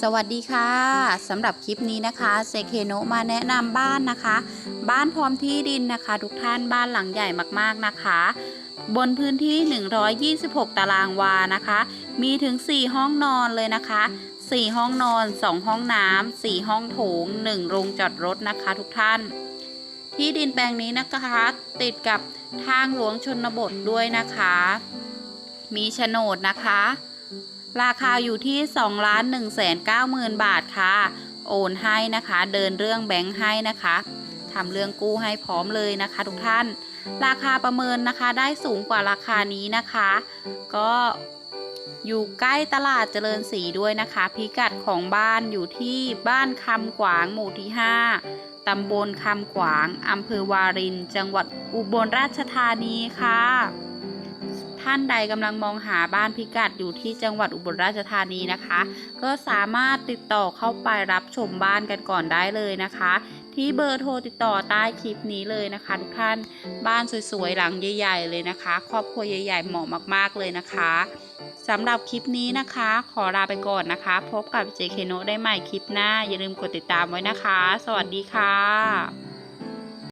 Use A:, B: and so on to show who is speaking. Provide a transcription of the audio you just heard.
A: สวัสดีค่ะสำหรับคลิปนี้นะคะเซเคโนมาแนะนำบ้านนะคะ บ้านพร้อมที่ดินนะคะ ทุกท่านบ้านหลังใหญ่มากๆนะคะ บนพื้นที่ 126 ตารางวานะคะ มีถึง 4 ห้องนอนเลยนะคะ 4 ห้องนอน 2 ห้องน้ำ4ห้องโถง 1 โรงจอดรถนะคะ ทุกท่าน ที่ดินแปลงนี้นะคะ ติดกับทางหลวงชนบทด้วยนะคะ มีโฉนดนะคะ ราคาอยู่ที่2ล้าน1แสน9หมื่นบาทค่ะ โอนให้นะคะ เดินเรื่องแบงค์ให้นะคะทำเรื่องกู้ให้พร้อมเลยนะคะทุกท่าน ราคาประเมินนะคะได้สูงกว่าราคานี้นะคะ ก็อยู่ใกล้ตลาดเจริญศรีด้วยนะคะ พิกัดของบ้านอยู่ที่บ้านคำขวางหมู่ที่ 5 ตำบลคำขวาง อำเภอวาริน จังหวัดอุบลราชธานีค่ะ ท่านใดกำลังมองหาบ้านพิกัดอยู่ที่จังหวัดอุบลราชธานีนะคะ ก็สามารถติดต่อเข้าไปรับชมบ้านกันก่อนได้เลยนะคะ ที่เบอร์โทรติดต่อใต้คลิปนี้เลยนะคะทุกท่านบ้านสวยๆหลังใหญ่ๆเลยนะคะ ครอบครัวใหญ่ๆเหมาะมากๆเลยนะคะสำหรับคลิปนี้นะคะ ขอลาไปก่อนนะคะ พบกับ JK n o ได้ใหม่คลิปหน้า อย่าลืมกดติดตามไว้นะคะ สวัสดีค่ะ